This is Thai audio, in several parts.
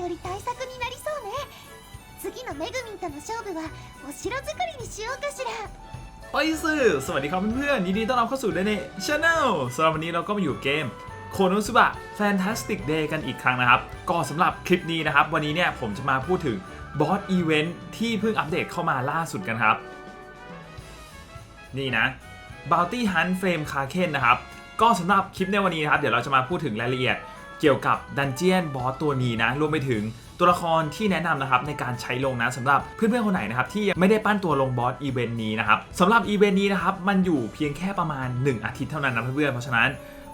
より対策になりそうね次のメグミンとの勝負はお城作りにしようかしら ไปสื่อสวัสดีครับเพื่อนๆยินดีต้อนรับเข้าสู่เดนเนชาแนลสำหรับวันนี้เราก็มาอยู่เกมโคโนสุบะ Fantastic Day กันอีกครั้งนะครับ ก็สำหรับคลิปนี้นะครับ วันนี้เนี่ยผมจะมาพูดถึงบอสอีเวนท์ที่เพิ่งอัปเดตเข้ามาล่าสุดกันครับ นี่นะ Bounty Hunt Frame k a k e n นะครับ ก็สำหรับคลิปในวันนี้นะครับ เดี๋ยวเราจะมาพูดถึงรายละเอียด เกี่ยวกับดันเจียนบอสตัวนี้นะรวมไปถึงตัวละครที่แนะนำนะครับในการใช้ลงนะสำหรับเพื่อนๆคนไหนนะครับที่ยังไม่ได้ปั้นตัวลงบอสอีเวนต์นี้นะครับสำหรับอีเวนต์นี้นะครับมันอยู่เพียงแค่ประมาณ 1 อาทิตย์เท่านั้นนะเพื่อนๆเพราะฉะนั้น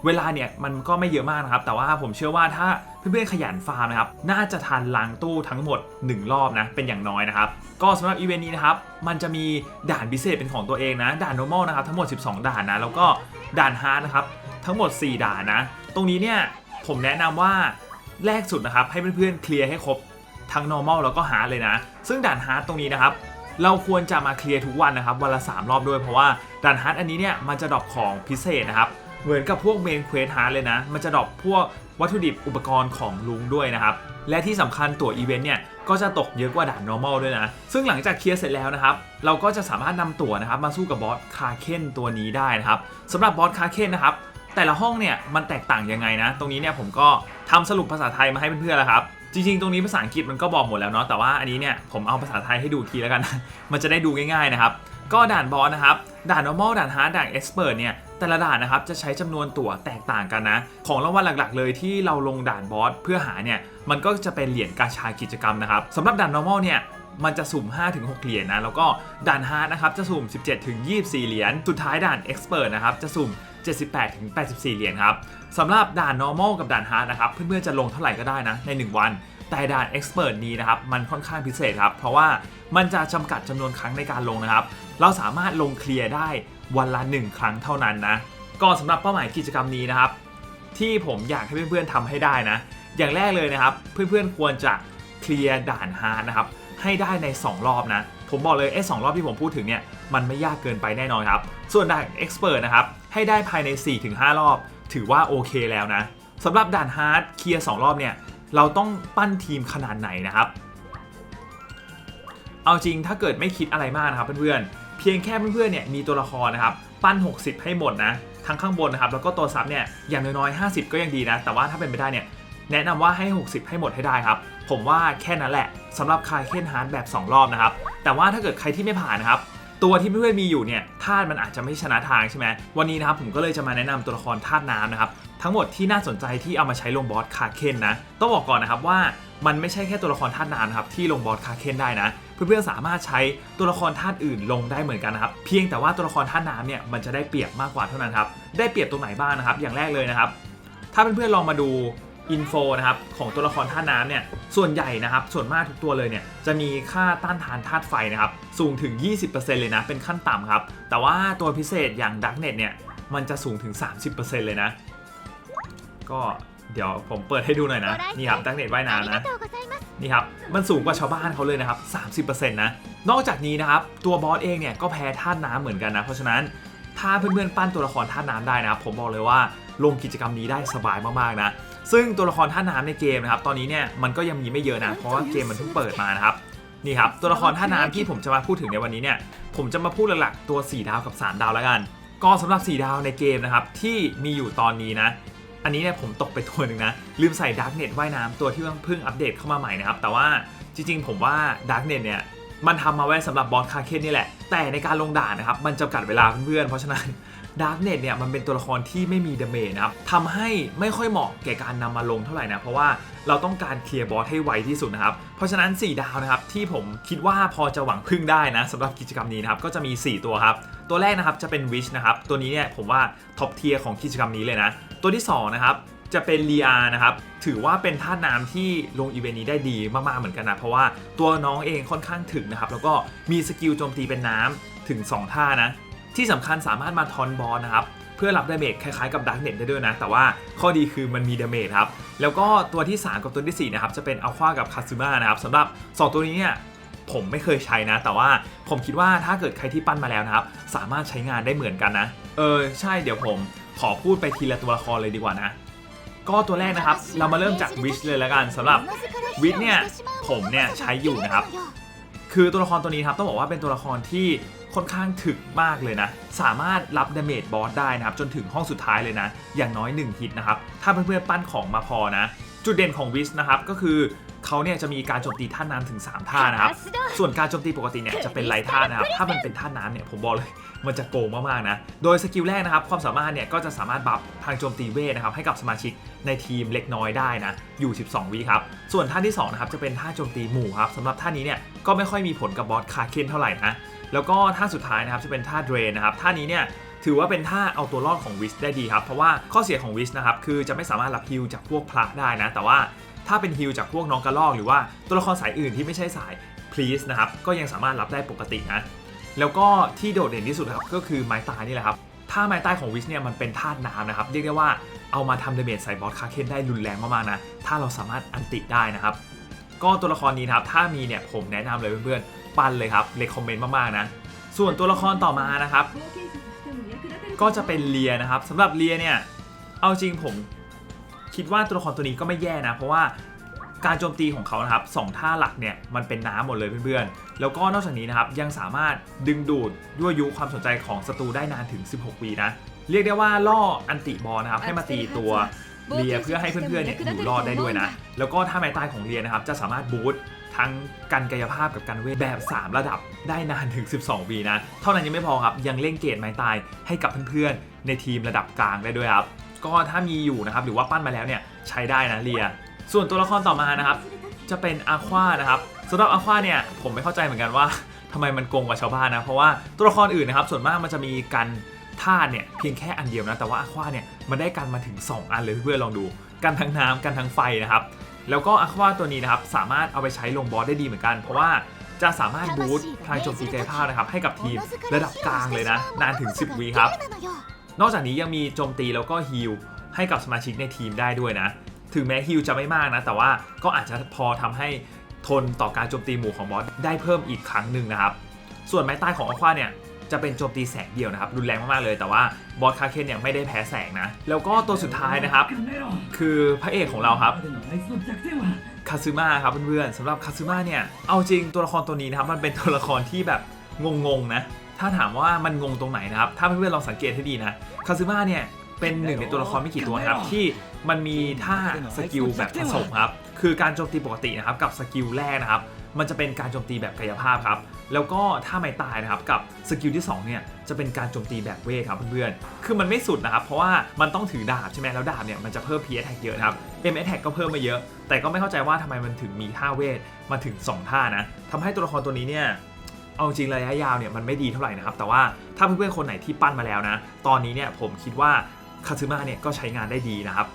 เวลาเนี่ยมันก็ไม่เยอะมากนะครับ แต่ว่าผมเชื่อว่าถ้าเพื่อนๆขยันฟาร์มนะครับ น่าจะทันล้างตู้ทั้งหมด 1 รอบนะ เป็นอย่างน้อยนะครับ ก็สำหรับอีเวนต์นี้นะครับ มันจะมีด่านพิเศษเป็นของตัวเองนะ ด่าน normal นะครับ ทั้งหมด 12 ด่านนะ แล้วก็ด่าน hard นะครับ ทั้งหมด 4 ด่านนะ ตรงนี้เนี่ย ผมแนะนำว่าแรกสุดนะครับ ให้เพื่อนๆเคลียร์ให้ครบทั้ง normal แล้วก็ hard เลยนะ ซึ่งด่าน hard ตรงนี้นะครับ เราควรจะมาเคลียร์ทุกวันนะครับ วันละ 3 รอบด้วยเพราะว่าด่านฮาร์ดอันนี้เนี่ยมันจะดรอปของพิเศษนะครับ เหมือนกับพวกเมนเควสฮาร์ดเลยนะ มันจะดรอปพวกวัตถุดิบอุปกรณ์ของลุงด้วยนะครับ และที่สำคัญตั๋วอีเวนต์เนี่ยก็จะตกเยอะกว่าด่าน normal ด้วยนะ ซึ่งหลังจากเคลียร์เสร็จแล้วนะครับ เราก็จะสามารถนำตั๋วนะครับมาสู้กับบอสคาเคนตัวนี้ได้นะครับสำหรับบอสคาเคนนะครับ แต่ละห้องเนี่ยมันแตกต่างยังไงนะ ตรงนี้เนี่ยผมก็ทำสรุปภาษาไทยมาให้เพื่อนๆแล้วครับ จริงๆ ตรงนี้ภาษาอังกฤษมันก็บอกหมดแล้วเนาะ แต่ว่าอันนี้เนี่ยผมเอาภาษาไทยให้ดูทีแล้วกัน มันจะได้ดูง่ายๆนะครับ ก็ด่านบอสนะครับ ด่าน normal ด่าน hard ด่าน expert เนี่ย แต่ละด่านนะครับจะใช้จำนวนตั๋วแตกต่างกันนะ ของรางวัลหลักๆ เลยที่เราลงด่านบอสเพื่อหาเนี่ย มันก็จะเป็นเหรียญกาชากิจกรรมนะครับสำหรับด่าน normal เนี่ย มันจะสุ่ม 5-6 เหรียญนะ แล้วก็ด่าน hard นะครับจะสุ่ม 17-24 เหรียญ สุดท้ายด่าน expert นะครับจะสุ่ม 78-84 เหรียญครับสำหรับด่าน normal กับด่าน hard นะครับ เพื่อนๆจะลงเท่าไหร่ก็ได้นะใน 1 วัน แต่ด่าน expert นี้นะครับ มันค่อนข้างพิเศษครับ เพราะว่ามันจะจำกัดจำนวนครั้งในการลงนะครับ เราสามารถลงเคลียร์ได้วันละ 1 ครั้งเท่านั้นนะ ก็สำหรับเป้าหมายกิจกรรมนี้นะครับ ที่ผมอยากให้เพื่อนๆทำให้ได้นะ อย่างแรกเลยนะครับ เพื่อนๆควรจะเคลียร์ด่านฮาร์ดนะครับ ให้ได้ใน 2 รอบนะ ผมบอกเลยไอ้สรอบที่ผมพูดถึงเนี่ยมันไม่ยากเกินไปแน่นอนครับ ส่วนด่าน Expert นะครับ ให้ได้ภายใน 4-5 รอบ ถือว่าโอเคแล้วนะสำหรับด่านฮาร์ดเคลียร์2รอบเนี่ยเราต้องปั้นทีมขนาดไหนนะครับ เอาจริงถ้าเกิดไม่คิดอะไรมากนะครับเพื่อนๆ เพียงแค่เพื่อนๆเนี่ยมีตัวละครนะครับ ปั้น 60 ให้หมดนะทั้งข้างบนนะครับแล้วก็ตัวซับเนี่ยอย่างน้อยๆ 50 ก็ยังดีนะ แต่ว่าถ้าเป็นไปได้เนี่ยแนะนำว่าให้ 60 ให้หมดให้ได้ครับ ผมว่าแค่นั้นแหละสำหรับคายเคนฮาร์ดแบบ 2 รอบนะครับ แต่ว่าถ้าเกิดใครที่ไม่ผ่านนะครับ ตัวที่เพื่อนๆมีอยู่เนี่ยธาตุมันอาจจะไม่ชนะทางใช่ไหมวันนี้นะครับผมก็เลยจะมาแนะนำตัวละครธาตุน้ำนะครับ ทั้งหมดที่น่าสนใจที่เอามาใช้ลงบอสคาเคนนะ ต้องบอกก่อนนะครับว่ามันไม่ใช่แค่ตัวละครธาตุน้ำนะครับที่ลงบอสคาเคนได้นะ เพื่อนๆสามารถใช้ตัวละครธาตุอื่นลงได้เหมือนกันนะครับ เพียงแต่ว่าตัวละครธาตุน้ำเนี่ยมันจะได้เปรียบมากกว่าเท่านั้นครับได้เปรียบตรงไหนบ้างนะครับ อย่างแรกเลยนะครับ ถ้าเพื่อนๆลองมาดู อินโฟนะครับของตัวละครท่าน้ำเนี่ยส่วนใหญ่นะครับส่วนมากทุกตัวเลยเนี่ยจะมีค่าต้านทานธาตุไฟนะครับสูงถึง 20%เลยนะเป็นขั้นต่ำครับ แต่ว่าตัวพิเศษอย่างดักเน็ตเนี่ยมันจะสูงถึง 30%เลยนะ ก็เดี๋ยวผมเปิดให้ดูหน่อยนะ นี่ครับดักเน็ตว่ายน้ำนะนี่ครับมันสูงกว่าชาวบ้านเขาเลยนะครับ 30%นะนอกจากนี้นะครับตัวบอสเองเนี่ยก็แพ้ท่าน้ำเหมือนกันนะเพราะฉะนั้นถ้าเพื่อนๆปั้นตัวละครท่าน้ำได้นะครับผมบอกเลยว่าลงกิจกรรมนี้ได้สบายมากๆนะ ซึ่งตัวละครธาตุน้ำในเกมนะครับ ตอนนี้เนี่ยมันก็ยังมีไม่เยอะนะ เพราะว่าเกมมันเพิ่งเปิดมานะครับ นี่ครับ ตัวละครธาตุน้ำที่ผมจะมาพูดถึงในวันนี้เนี่ย ผมจะมาพูดหลักๆตัว 4 ดาวกับ 3 ดาวแล้วกัน ก็สำหรับ 4 ดาวในเกมนะครับที่มีอยู่ตอนนี้นะ อันนี้เนี่ยผมตกไปตัวหนึ่งนะ ลืมใส่ดาร์กเน็ตว่ายน้ำตัวที่เพิ่งอัปเดตเข้ามาใหม่นะครับ แต่ว่าจริง ๆ ผมว่าดาร์กเน็ตเนี่ยมันทำมาไว้สำหรับบอสคาเคนนี่แหละ แต่ในการลงด่านนะครับมันจำกัดเวลาเพื่อนๆ เพราะฉะนั้น ดาร์กเน็ตเนี่ยมันเป็นตัวละครที่ไม่มีดาเมจนะครับทำให้ไม่ค่อยเหมาะแก่การนำมาลงเท่าไหร่นะเพราะว่าเราต้องการเคลียร์บอสให้ไวที่สุดนะครับ เพราะฉะนั้น 4 ดาวนะครับที่ผมคิดว่าพอจะหวังพึ่งได้นะสำหรับกิจกรรมนี้นะครับก็จะมี 4 ตัวครับ ตัวแรกนะครับจะเป็นวิชนะครับตัวนี้เนี่ยผมว่าท็อปเทียร์ของกิจกรรมนี้เลยนะ ตัวที่ 2 นะครับจะเป็นเรียนะครับถือว่าเป็นท่าตุน้ำที่ลงอีเวนต์นี้ได้ดีมากๆเหมือนกันนะเพราะว่าตัวน้องเองค่อนข้างถึงนะครับแล้วก็มีสกิลโจมตีเป็นน้ำถึง 2 ท่านะ ที่สำคัญสามารถมาทอนบอลนะครับเพื่อรับดาเมจคล้ายๆกับดักเน็ตได้ด้วยนะ แต่ว่าข้อดีคือมันมีดาเมจครับ แล้วก็ตัวที่ 3 กับตัวทีสี่4 นะครับ จะเป็นอัลควากับคาซึมะนะครับสำหรับ 2 ตัวนี้เนี่ยผมไม่เคยใช้นะ แต่ว่าผมคิดว่าถ้าเกิดใครที่ปั้นมาแล้วนะครับ สามารถใช้งานได้เหมือนกันนะ เออ ใช่เดี๋ยวผมขอพูดไปทีละตัวละครเลยดีกว่านะ ก็ตัวแรกนะครับ เรามาเริ่มจากวิชเลยแล้วกันสำหรับวิทย์เนี่ยผมเนี่ยใช้อยู่นะครับคือตัวละครตัวนี้ครับต้องบอกว่าเป็นตัวละครที่ ค่อนข้างถึกมากเลยนะ สามารถรับดาเมจบอสได้นะครับ จนถึงห้องสุดท้ายเลยนะ อย่างน้อย 1 ฮิตนะครับ ถ้าเพื่อนๆปั้นของมาพอนะ จุดเด่นของวิชนะครับก็คือเขาเนี่ยจะมีการโจมตีท่าน้ำถึง 3 ท่านะครับ ส่วนการโจมตีปกติเนี่ยจะเป็นไร้ท่านะครับ ถ้ามันเป็นท่าน้ำเนี่ยผมบอกเลยมันจะโกงมากๆนะ โดยสกิลแรกนะครับความสามารถเนี่ยก็จะสามารถบัฟทางโจมตีเวทนะครับให้กับสมาชิกในทีมเล็กน้อยได้นะ อยู่ 12 วิครับ ส่วนท่าที่2นะครับจะเป็นท่าโจมตีหมู่ครับสำหรับท่านี้เนี่ยก็ไม่ค่อยมีผลกับบอสคาเคนเท่าไหร่นะ แล้วก็ท่าสุดท้ายนะครับจะเป็นท่าเดรนนะครับท่านี้เนี่ยถือว่าเป็นท่าเอาตัวรอดของวิสได้ดีครับ เพราะว่าข้อเสียของวิสนะครับคือจะไม่สามารถรับฮิลจากพวกพระได้นะ แต่ว่าถ้าเป็นฮิลจากพวกน้องกระลอก หรือว่าตัวละครสายอื่นที่ไม่ใช่สายพลีสนะครับก็ยังสามารถรับได้ปกตินะแล้วก็ที่โดดเด่นที่สุดครับก็คือไม้ตายนี่แหละครับท่าไม้ตายของวิสเนี่ยมันเป็นธาน้ำนะครับเรียกได้ว่าเอามาทำดาเมจใส่บอสคาเคนได้รุนแรงมากๆนะถ้าเราสามารถอันติได้นะครับก็ตัวละครนี้นะครับถ้ามีเนี่ยผมแนะนำเลยเพื่อนๆ ปั้นเลยครับเลคคอมเมนต์มากๆนะ ส่วนตัวละครต่อมานะครับ ก็จะเป็นเลียนะครับสำหรับเลียเนี่ยเอาจริงผมคิดว่าตัวละครตัวนี้ก็ไม่แย่นะ เพราะว่าการโจมตีของเขานะครับสองท่าหลักเนี่ยมันเป็นน้ำหมดเลยเพื่อนๆ แล้วก็นอกจากนี้นะครับยังสามารถดึงดูดยั่วยุความสนใจของศัตรูได้นานถึง 16 วีนะ เรียกได้ว่าล่ออันติบอลนะครับให้มาตีตัวเลียเพื่อให้เพื่อนๆเนี่ยอยู่รอดได้ด้วยนะ แล้วก็ท่าไม้ตายของเลียนะครับจะสามารถบูสต์ ทั้งการกายภาพกับการเวทแบบ 3 ระดับได้นานถึง 12 วีนะ เท่านั้นยังไม่พอครับ ยังเล่นเกรดไม้ตายให้กับเพื่อนๆ ในทีมระดับกลางได้ด้วยครับ ก็ถ้ามีอยู่นะครับ หรือว่าปั้นมาแล้วเนี่ยใช้ได้นะเลีย ส่วนตัวละครต่อมานะครับ จะเป็นอาควานะครับสำหรับอาควาเนี่ยผมไม่เข้าใจเหมือนกันว่าทำไมมันโกงกว่าชาวบ้านนะ เพราะว่าตัวละครอื่นนะครับ ส่วนมากมันจะมีกันธาตุเนี่ยเพียงแค่อันเดียวนะ แต่ว่าอาควาเนี่ยมันได้กันมาถึง 2 อันเลยเพื่อนๆลองดู กันทั้งน้ำกันทั้งไฟนะครับ แล้วก็อาควาตัวนี้นะครับสามารถเอาไปใช้ลงบอสได้ดีเหมือนกัน เพราะว่าจะสามารถบูสต์ทางโจมตีกายภาพนะครับให้กับทีมระดับกลางเลยนะ นานถึง 10วีครับนอกจากนี้ยังมีโจมตีแล้วก็ฮีลให้กับสมาชิกในทีมได้ด้วยนะ ถึงแม้ฮีลจะไม่มากนะ แต่ว่าก็อาจจะพอทำให้ทนต่อการโจมตีหมู่ของบอสได้เพิ่มอีกครั้งหนึ่งนะครับ ส่วนไม้ใต้ของอควาเนี่ย จะเป็นโจมตีแสงเดียวนะครับรุนแรงมากๆเลย แต่ว่าบอสคาเคนเนี่ยไม่ได้แพ้แสงนะ แล้วก็ตัวสุดท้ายนะครับ คือพระเอกของเราครับคาซึมะครับเพื่อนๆสำหรับคาซึมะเนี่ยเอาจริงตัวละครตัวนี้นะครับมันเป็นตัวละครที่แบบงงๆนะถ้าถามว่ามันงงตรงไหนนะครับ ถ้าเพื่อนๆลองสังเกตให้ดีนะ คาซึมะเนี่ย เป็นหนึ่งในตัวละครไม่กี่ตัวนะครับ ที่มันมีท่าสกิลแบบผสมครับ คือการโจมตีปกตินะครับ กับสกิลแรกนะครับ มันจะเป็นการโจมตีแบบกายภาพครับ แล้วก็ถ้าไม่ตายนะครับกับสกิลที่2เนี่ยจะเป็นการโจมตีแบบเวทครับเพื่อนๆ คือมันไม่สุดนะครับ เพราะว่ามันต้องถือดาบใช่ไหมแล้วดาบเนี่ยมันจะเพิ่ม P attack เยอะครับ M attack ก็เพิ่มมาเยอะ แต่ก็ไม่เข้าใจว่าทำไมมันถึงมีท่าเวทมาถึง 2 ท่านะทำให้ตัวละครตัวนี้เนี่ยเอาจริงระยะยาวเนี่ยมันไม่ดีเท่าไหร่นะครับ แต่ว่าถ้าเพื่อนๆคนไหนที่ปั้นมาแล้วนะ ตอนนี้เนี่ยผมคิดว่าคาซึมะเนี่ยก็ใช้งานได้ดีนะครับ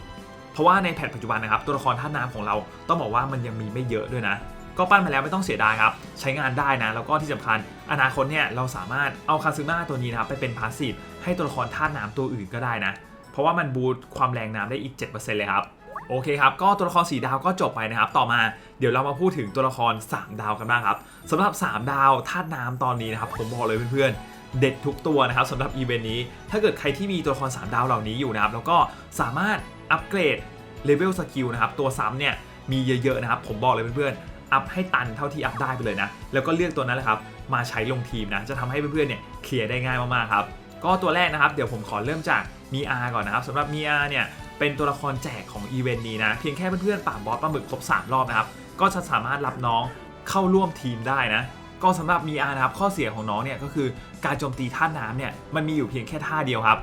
เพราะว่าในแพทปัจจุบันนะครับตัวละครท่าน้ำของเราต้องบอกว่ามันยังมีไม่เยอะด้วยนะ ก็ปั้นมาแล้วไม่ต้องเสียดายครับ ใช้งานได้นะ แล้วก็ที่สำคัญอนาคตเนี่ยเราสามารถเอาคาซึมะตัวนี้นะครับไปเป็นพาสซีฟให้ตัวละครท่าน้ำตัวอื่นก็ได้นะ เพราะว่ามันบูตความแรงน้ำได้อีก 7%เลยครับโอเคครับ ก็ตัวละคร 4 ดาวก็จบไปนะครับ ต่อมาเดี๋ยวเรามาพูดถึงตัวละคร 3 ดาวกันบ้างครับสำหรับ 3 ดาวธาตุน้ำตอนนี้นะครับ ผมบอกเลยเพื่อนๆ เด็ดทุกตัวนะครับสำหรับอีเวนต์นี้ ถ้าเกิดใครที่มีตัวละคร 3 ดาวเหล่านี้อยู่นะครับ แล้วก็สามารถอัปเกรดเลเวลสกิลนะครับ ตัวซ้ำเนี่ยมีเยอะๆนะครับ ผมบอกเลยเพื่อนๆ อัพให้ตันเท่าที่อัพได้ไปเลยนะ แล้วก็เลือกตัวนั้นแหละครับ มาใช้ลงทีมนะ จะทำให้เพื่อนๆเนี่ยเคลียร์ได้ง่ายมากๆครับ ก็ตัวแรกนะครับ เดี๋ยวผมขอเริ่มจากมีอาก่อนนะครับสำหรับมีอาเนี่ยเป็นตัวละครแจกของอีเวนต์นี้นะ เพียงแค่เพื่อนๆปราบบอสปลาหมึกครบ 3 รอบนะครับ ก็จะสามารถรับน้องเข้าร่วมทีมได้นะ ก็สำหรับมีอานะครับ ข้อเสียของน้องเนี่ยก็คือการโจมตีท่าน้ำเนี่ยมันมีอยู่เพียงแค่ท่าเดียวครับ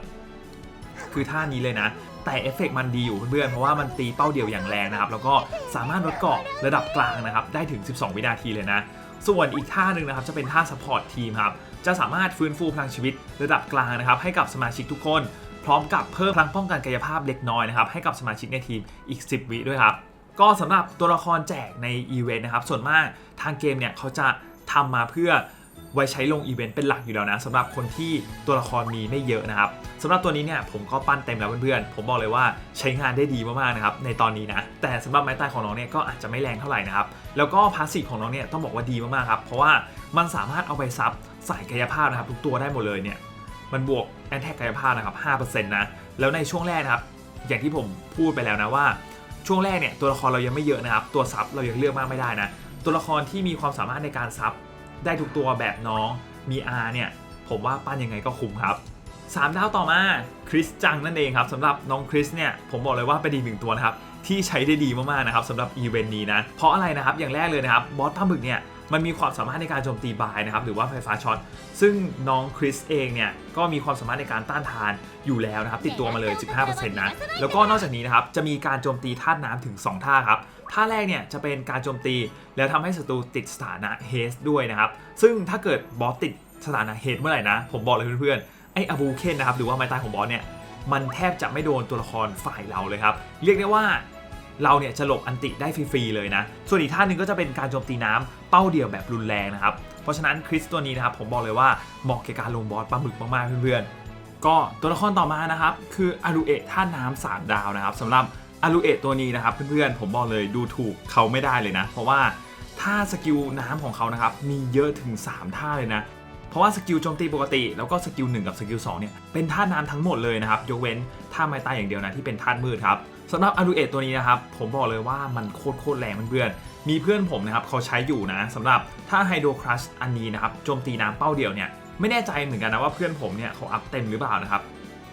คือท่านี้เลยนะ แต่เอฟเฟกต์มันดีอยู่เพื่อนๆ เพราะว่ามันตีเป้าเดียวอย่างแรงนะครับ แล้วก็สามารถลดเกาะระดับกลางนะครับ ได้ถึง 12 วินาทีเลยนะ ส่วนอีกท่าหนึ่งนะครับ จะเป็นท่า support ทีมครับ จะสามารถฟื้นฟูพลังชีวิตระดับกลางนะครับ ให้กับสมาชิกทุกคน พร้อมกับเพิ่มพลังป้องกันกายภาพเล็กน้อยนะครับ ให้กับสมาชิกในทีมอีก 10 วิด้วยครับ ก็สำหรับตัวละครแจกในอีเวนต์นะครับ ส่วนมากทางเกมเนี่ยเขาจะทำมาเพื่อ ไว้ใช้ลงอีเวนต์เป็นหลักอยู่แล้วนะสำหรับคนที่ตัวละครมีไม่เยอะนะครับสำหรับตัวนี้เนี่ยผมก็ปั้นเต็มแล้วเพื่อนๆผมบอกเลยว่าใช้งานได้ดีมากๆนะครับในตอนนี้นะแต่สำหรับไม้ตายของน้องเนี่ยก็อาจจะไม่แรงเท่าไหร่นะครับแล้วก็พาสซีฟของน้องเนี่ยต้องบอกว่าดีมากๆครับเพราะว่ามันสามารถเอาไปซับสายกายภาพนะครับทุกตัวได้หมดเลยเนี่ยมันบวกแอนแทกกายภาพนะครับ5%นะแล้วในช่วงแรกนะครับอย่างที่ผมพูดไปแล้วนะว่า ช่วงแรกเนี่ยตัวละครเรายังไม่เยอะนะครับตัวซับเรายังเลือกมากไม่ได้นะตัวละครที่มีความสามารถในการซับ ได้ทุกตัวแบบน้องมี R เนี่ย ผมว่าปั้นยังไงก็คุ้มครับ3ดาวต่อมาคริสจังนั่นเองครับสำหรับน้องคริสเนี่ยผมบอกเลยว่าเป็นอีกหนึ่งตัวนะครับที่ใช้ได้ดีมากๆนะครับสำหรับอีเวนต์นี้นะเพราะอะไรนะครับอย่างแรกเลยนะครับบอสปลาหมึกเนี่ย มันมีความสามารถในการโจมตีบายนะครับหรือว่าไฟฟ้าช็อตซึ่งน้องคริสเองเนี่ยก็มีความสามารถในการต้านทานอยู่แล้วนะครับติดตัวมาเลย 15%นะแล้วก็นอกจากนี้นะครับจะมีการโจมตีธาตุน้ำถึง 2 ท่าครับท่าแรกเนี่ยจะเป็นการโจมตีแล้วทำให้ศัตรูติดสถานะเฮสด้วยนะครับซึ่งถ้าเกิดบอสติดสถานะเฮสเมื่อไหร่นะ ผมบอกเลยเพื่อนๆ ไอ้อบูเคนนะครับ หรือว่าไม้ตายของบอสเนี่ย มันแทบจะไม่โดนตัวละครฝ่ายเราเลยครับ เรียกได้ว่า เราเนี่ยจะหลบอันติได้ฟรีๆเลยนะ ส่วนอีกท่าหนึ่งก็จะเป็นการโจมตีน้ำเป้าเดียวแบบรุนแรงนะครับ เพราะฉะนั้นคริสตัวนี้นะครับผมบอกเลยว่าเหมาะแก่การลงบอสปลาหมึกมากๆเพื่อนๆ ก็ตัวละครต่อมานะครับคืออารูเอะท่าน้ำสามดาวนะครับสำหรับอารูเอะตัวนี้นะครับเพื่อนๆผมบอกเลยดูถูกเขาไม่ได้เลยนะ เพราะว่าท่าสกิลน้ำของเขานะครับมีเยอะถึง 3 ท่าเลยนะเพราะว่าสกิลโจมตีปกติ แล้วก็สกิล1กับสกิล2เนี่ยเป็นธาน้ำทั้งหมดเลยนะครับยกเว้นท่าไม้ตายอย่างเดียวนะที่เป็นธามืดครับ สำหรับอารูเอะตัวนี้นะครับ ผมบอกเลยว่ามันโคตรโคตรแรงเพื่อนๆมีเพื่อนผมนะครับเขาใช้อยู่นะสำหรับท่าไฮโดรครัชอันนี้นะครับโจมตีน้ำเป้าเดียวเนี่ยไม่แน่ใจเหมือนกันนะว่าเพื่อนผมเนี่ยเขาอัพเต็มหรือเปล่านะครับ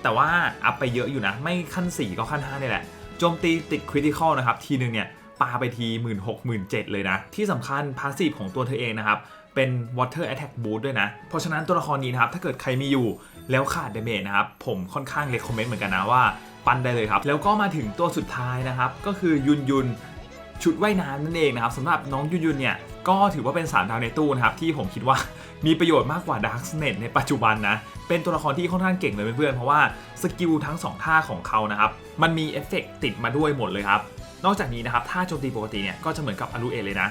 แต่ว่าอัพไปเยอะอยู่นะ ไม่ขั้น 4 ก็ขั้น5นี่แหละโจมตีติดคริติคอลนะครับทีนึงเนี่ยปาไปที 1 6 0 0 0 0 7เลยนะ ที่สำคัญพาสซีฟของตัวเธอเองนะครับ เป็น Water Attack Boost ด้วยนะ เพราะฉะนั้นตัวละครนี้นะครับ ถ้าเกิดใครมีอยู่แล้วขาดเดเมจนะครับ ผมค่อนข้างเล c คอมเมนต์เหมือนกันนะว่า ปั้นได้เลยครับ แล้วก็มาถึงตัวสุดท้ายนะครับ ก็คือยุนยุนชุดว่ายน้ำนั่นเองนะครับสำหรับน้องยุนยุนเนี่ยก็ถือว่าเป็นสามดาวในตู้นะครับ ที่ผมคิดว่ามีประโยชน์มากกว่าดาร์ s เน t ในปัจจุบันนะ เป็นตัวละครที่ค่อนข้างเก่งเลยเพื่อนๆเพราะว่าสกิลทั้ง 2 ท่าของเขานะครับ มันมีเอฟเฟกต์ติดมาด้วยหมดเลยครับ นอกจากนี้นะครับท่าโจมตีปกติเนี่ยก็จะเหมือนกับอารูเอเลยนะ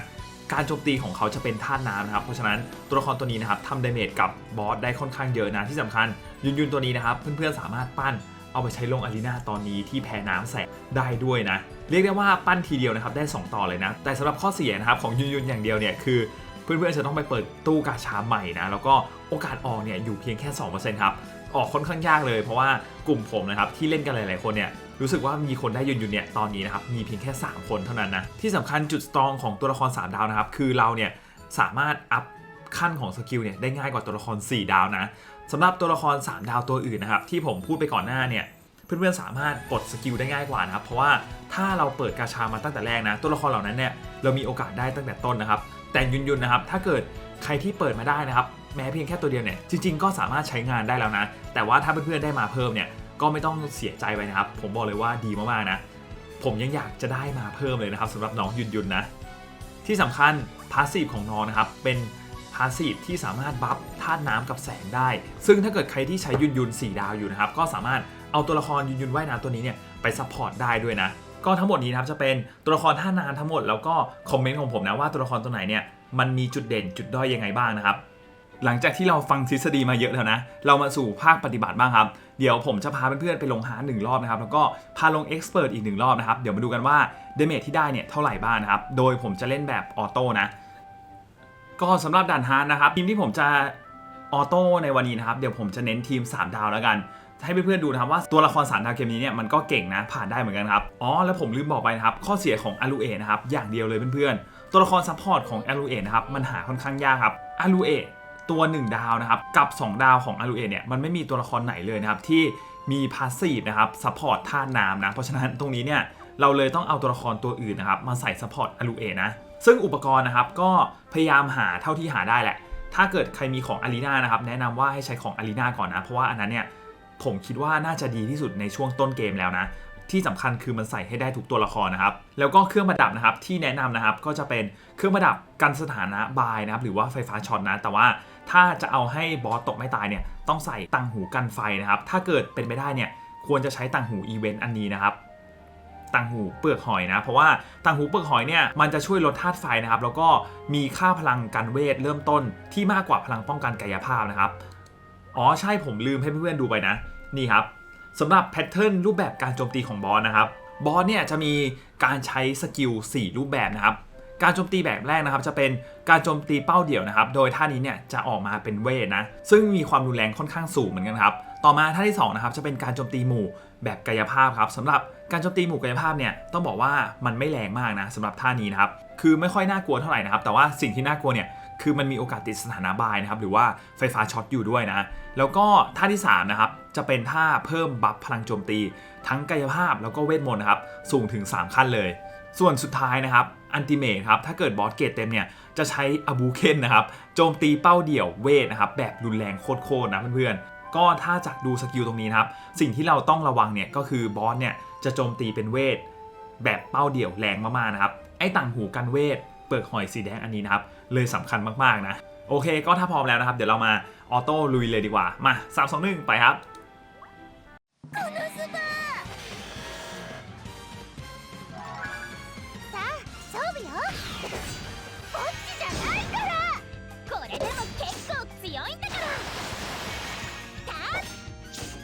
การโจมตีของเขาจะเป็นท่าน้ำนะครับ เพราะฉะนั้นตัวละครตัวนี้นะครับทำดาเมจกับบอสได้ค่อนข้างเยอะนะที่สำคัญ ยุนยุนตัวนี้นะครับ เพื่อนๆสามารถปั้นเอาไปใช้ลงอารีนาตอนนี้ที่แพ้น้ำแสงได้ด้วยนะ เรียกได้ว่าปั้นทีเดียวนะครับได้ 2 ต่อเลยนะ แต่สำหรับข้อเสียนะครับของยุนยุนอย่างเดียวเนี่ยคือเพื่อนๆจะต้องไปเปิดตู้กาชาใหม่นะแล้วก็โอกาสออกเนี่ยอยู่เพียงแค่2%ครับ ออกค่อนข้างยากเลย เพราะว่ากลุ่มผมนะครับที่เล่นกันหลาย ๆ คนเนี่ยรู้สึกว่ามีคนได้ยุนยุนเนี่ยตอนนี้นะครับมีเพียงแค่ 3 คนเท่านั้นนะที่สำคัญจุดสตรองของตัวละคร 3 ดาวนะครับคือเราเนี่ยสามารถอัพขั้นของสกิลเนี่ยได้ง่ายกว่าตัวละคร 4 ดาวนะสำหรับตัวละคร 3 ดาวตัวอื่นนะครับที่ผมพูดไปก่อนหน้าเนี่ยเพื่อนๆสามารถปลดสกิลได้ง่ายกว่านะครับเพราะว่าถ้าเราเปิดกาชามาตั้งแต่แรกนะ ตัวละครเหล่านั้นเนี่ยเรามีโอกาสได้ตั้งแต่ต้นนะครับ แต่ยุนยุนนะครับถ้าเกิดใครที่เปิดมาได้นะครับ แม้เพียงแค่ตัวเดียวเนี่ยจริง ๆ ก็สามารถใช้งานได้แล้วนะ แต่ว่าถ้าเพื่อนๆได้มาเพิ่มเนี่ยก็ไม่ต้องเสียใจไปนะครับ ผมบอกเลยว่าดีมากๆนะ ผมยังอยากจะได้มาเพิ่มเลยนะครับสำหรับน้องยุนยุนนะ ที่สำคัญพาสซีฟของน้องนะครับเป็นพาสซีฟที่สามารถบัฟธาตุน้ำกับแสงได้ ซึ่งถ้าเกิดใครที่ใช้ยุนยุน4ดาวอยู่นะครับ ก็สามารถเอาตัวละครยุนยุนว่ายน้ำตัวนี้เนี่ยไปซัพพอร์ตได้ด้วยนะ ก็ทั้งหมดนี้นะครับจะเป็นตัวละครท่าน้ำทั้งหมดแล้วก็คอมเมนต์ของผมนะว่าตัวละครตัวไหนเนี่ยมันมีจุดเด่นจุดด้อยยังไงบ้างนะครับ หลังจากที่เราฟังทฤษฎีมาเยอะแล้วนะ เรามาสู่ภาคปฏิบัติบ้างครับ เดี๋ยวผมจะพาเพื่อนๆไปลงหาหนึ่งรอบนะครับ แล้วก็พาลงเอ็กซ์เพรสอีกหนึ่งรอบนะครับ เดี๋ยวมาดูกันว่าเดเมจที่ได้เนี่ยเท่าไหร่บ้างนะครับ โดยผมจะเล่นแบบออโต้นะ ก็สำหรับด่านฮาร์ดนะครับทีมที่ผมจะออโต้ในวันนี้นะครับ เดี๋ยวผมจะเน้นทีม 3 ดาวแล้วกันให้เพื่อนๆดูนะครับว่าตัวละครสามดาวเกมนี้เนี่ยมันก็เก่งนะผ่านได้เหมือนกันครับ อ๋อแล้วผมลืมบอกไปนะครับ ข้อเสียของอารูเอนะครับอย่างเดียวเลยเพื่อนๆ ตัวละครซัพพอร์ตของอารูเอนะครับมันหาค่อนข้างยากครับอารูเอ ตัว 1 ดาวนะครับกับ 2 ดาวของอารูเอเนี่ยมันไม่มีตัวละครไหนเลยนะครับที่มีพาสซีฟนะครับซัพพอร์ตท่าน้ำนะเพราะฉะนั้นตรงนี้เนี่ยเราเลยต้องเอาตัวละครตัวอื่นนะครับมาใส่ซัพพอร์ตอารูเอนะซึ่งอุปกรณ์นะครับก็พยายามหาเท่าที่หาได้แหละ ถ้าเกิดใครมีของอารีนานะครับแนะนำว่าให้ใช้ของอารีนาก่อนนะเพราะว่าอันนั้นเนี่ยผมคิดว่าน่าจะดีที่สุดในช่วงต้นเกมแล้วนะ ที่สำคัญคือมันใส่ให้ได้ทุกตัวละครนะครับ แล้วก็เครื่องประดับนะครับที่แนะนำนะครับก็จะเป็นเครื่องประดับกันสถานะบายนะครับหรือว่าไฟฟ้าช็อตนะแต่ว่าถ้าจะเอาให้บอสตกไม่ตายเนี่ยต้องใส่ตังหูกันไฟนะครับ ถ้าเกิดเป็นไปได้เนี่ยควรจะใช้ตังหูอีเวนต์อันนี้นะครับตังหูเปลือกหอยนะ เพราะว่าตังหูเปลือกหอยเนี่ยมันจะช่วยลดธาตุไฟนะครับ แล้วก็มีค่าพลังกันเวทเริ่มต้นที่มากกว่าพลังป้องกันกายภาพนะครับ อ๋อใช่ผมลืมให้เพื่อนๆดูไปนะ นี่ครับ สำหรับแพทเทิร์นรูปแบบการโจมตีของบอสนะครับบอสเนี่ยจะมีการใช้สกิล4รูปแบบนะครับการโจมตีแบบแรกนะครับจะเป็นการโจมตีเป้าเดี่ยวนะครับ โดยท่านี้เนี่ยจะออกมาเป็นเวทนะ ซึ่งมีความรุนแรงค่อนข้างสูงเหมือนกันครับ ต่อมาท่าที่สองนะครับจะเป็นการโจมตีหมู่แบบกายภาพครับสำหรับการโจมตีหมู่กายภาพเนี่ยต้องบอกว่ามันไม่แรงมากนะสำหรับท่านี้นะครับ คือไม่ค่อยน่ากลัวเท่าไหร่นะครับ แต่ว่าสิ่งที่น่ากลัวเนี่ย คือมันมีโอกาสติดสถานะบายนะครับหรือว่าไฟฟ้าช็อตอยู่ด้วยนะ แล้วก็ท่าที่สามนะครับจะเป็นท่าเพิ่มบัฟพลังโจมตี ทั้งกายภาพแล้วก็เวทมนต์นะครับสูงถึง 3 ขั้นเลย ส่วนสุดท้ายนะครับอันติเมทครับถ้าเกิดบอสเกตเต็มเนี่ยจะใช้อบูเคนนะครับโจมตีเป้าเดี่ยวเวทนะครับแบบรุนแรงโคตรๆนะเพื่อนๆก็ถ้าจากดูสกิลตรงนี้นะครับสิ่งที่เราต้องระวังเนี่ยก็คือบอสเนี่ยจะโจมตีเป็นเวทแบบเป้าเดี่ยวแรงมากๆนะครับไอ้ต่างหูกันเวท เปลือกหอยสีแดงอันนี้นะครับ เลยสำคัญมากๆนะ โอเค ก็ถ้าพร้อมแล้วนะครับ เดี๋ยวเรามาออโต้ลุยเลยดีกว่า มาสามสองหนึ่งไปครับ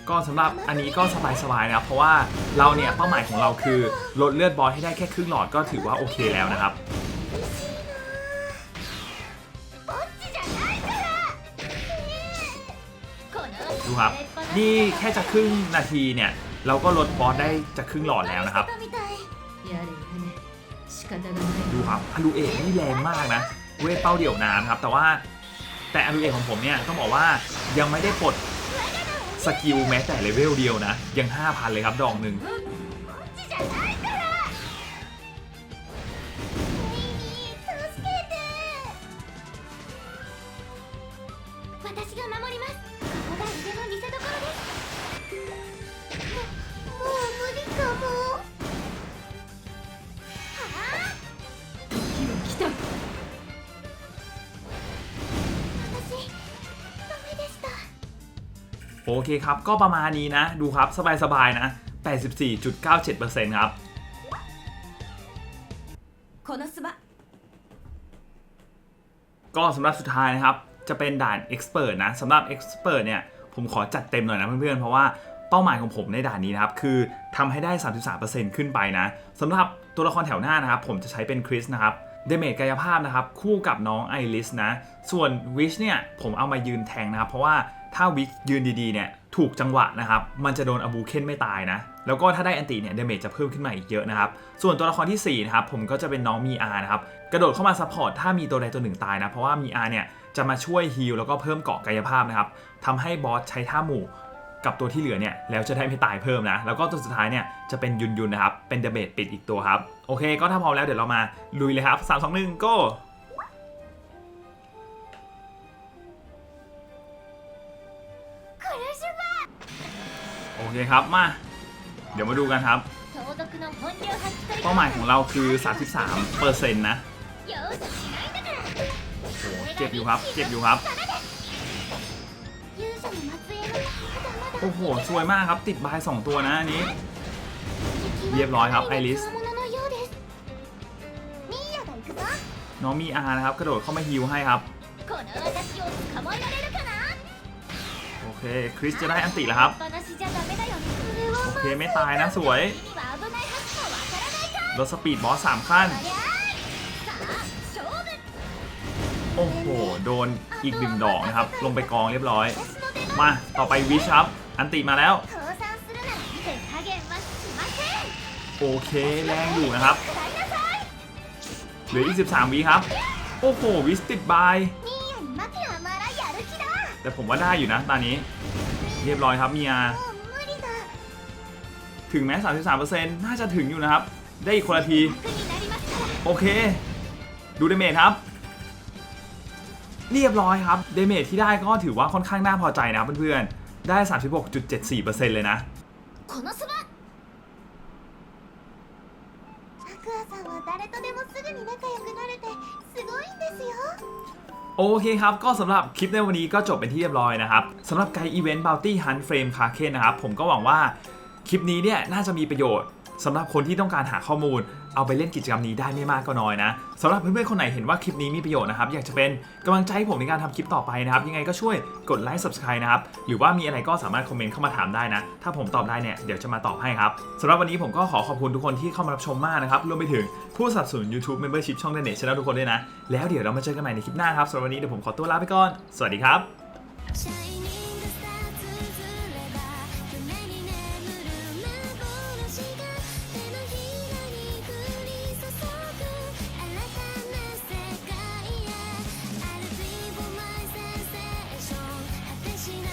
ก็สำหรับอันนี้ก็สบายๆนะครับ เพราะว่าเราเนี่ยเป้าหมายของเราคือลดเลือดบอสให้ได้แค่ครึ่งหลอดก็ถือว่าโอเคแล้วนะครับูครับ นี่แค่จะครึ่งนาทีเนี่ย เราก็ลดบอสได้จะครึ่งหลอดแล้วนะครับ ดูครับอารูเอะนี่แรงมากนะ เวทเป้าเดี่ยวน้ำครับ แต่ว่าแต่อารูเอะของผมเนี่ยต้องบอกว่ายังไม่ได้ปลดสกิลแม้แต่เลเวลเดียวนะ ยัง 5,000 เลยครับดอกหนึ่ง โอเคครับ ก็ประมาณนี้นะ ดูครับ สบายๆนะ 84.97%ครับก็สำหรับสุดท้ายนะครับ จะเป็นด่าน Expert นะสำหรับ Expert เนี่ย ผมขอจัดเต็มหน่อยนะเพื่อนๆ เพราะว่าเป้าหมายของผมในด่านนี้นะครับ คือทำให้ได้ 33%ขึ้นไปนะสำหรับตัวละครแถวหน้านะครับ ผมจะใช้เป็นคริสนะครับเดเมจกายภาพนะครับ คู่กับน้องไอริสนะ ส่วนวิชเนี่ย ผมเอามายืนแทงนะครับ เพราะว่า ถ้าวิชยืนดีๆเนี่ยถูกจังหวะนะครับ มันจะโดนอบูเคนไม่ตายนะ แล้วก็ถ้าได้อันติเนี่ยเดเมจจะเพิ่มขึ้นมาอีกเยอะนะครับ ส่วนตัวละครที่4นะครับผมก็จะเป็นน้องมีอานะครับ กระโดดเข้ามาซัพพอร์ตถ้ามีตัวใดตัวหนึ่งตายนะ เพราะว่ามีอาเนี่ยจะมาช่วยฮีลแล้วก็เพิ่มเกาะกายภาพนะครับทำให้บอสใช้ท่าหมู่กับตัวที่เหลือเนี่ยแล้วจะได้ไม่ตายเพิ่มนะ แล้วก็ตัวสุดท้ายเนี่ยจะเป็นยุนยุนนะครับเป็นเดเมจปิดอีกตัวครับโอเค ก็ถ้าพร้อมแล้วเดี๋ยวเรามาลุยเลยครับ3 2 1 go โอเคครับมา เดี๋ยวมาดูกันครับ เป้าหมายของเราคือ 33เปอร์เซ็นต์นะโอ้เจ็บอยู่ครับ เจ็บอยู่ครับ โอ้โหสวยมากครับ ติดบาย 2 ตัวนะอันนี้ เรียบร้อยครับไอริส น้องมีอานะครับ กระโดดเข้ามาฮิวให้ครับ เคคริสจะได้อันติแล้วครับโอเคไม่ตายนะสวยลดสปีดบอสสามขั้น โอ้โห โดนอีกหนึ่งดอกนะครับ ลงไปกองเรียบร้อย มาต่อไปวิชับอันติมาแล้ว โอเคแรงอยู่นะครับ เหลืออีก 13วิครับ โอ้โห วิสติดบาย แต่ผมว่าได้อยู่นะตอนนี้ เรียบร้อยครับเมียถึงแม้ 33%น่าจะถึงอยู่นะครับ ได้อีกคนละที โอเค ดูเดเมจครับ เรียบร้อยครับ เดเมจที่ได้ก็ถือว่าค่อนข้างน่าพอใจนะเพื่อนๆ ได้ 36.74%เลยนะ โอเคครับ ก็สำหรับคลิปในวันนี้ก็จบเป็นที่เรียบร้อยนะครับสำหรับไกด์อีเวนต์บาวตี้ฮันเฟรมคาเคนนะครับ ผมก็หวังว่าคลิปนี้เนี่ยน่าจะมีประโยชน์ สำหรับคนที่ต้องการหาข้อมูล เอาไปเล่นกิจกรรมนี้ได้ไม่มากก็น้อยนะสำหรับเพื่อนๆคนไหนเห็นว่าคลิปนี้มีประโยชน์นะครับ อยากจะเป็นกำลังใจให้ผมในการทำคลิปต่อไปนะครับ ยังไงก็ช่วยกดไลค์ subscribe นะครับ หรือว่ามีอะไรก็สามารถคอมเมนต์เข้ามาถามได้นะ ถ้าผมตอบได้เนี่ยเดี๋ยวจะมาตอบให้ครับสำหรับวันนี้ผมก็ขอขอบคุณทุกคนที่เข้ามารับชมมากนะครับรวมไปถึงผู้สนับสนุน YouTube Membership ช่องเดนเนชแนลทุกคนด้วยนะแล้วเดี๋ยวเรามาเจอกันใหม่ในคลิปหน้าครับสำหรับวันนี้เดี๋ยวผมขอตัวลาไปก่อนสวัสดีครับ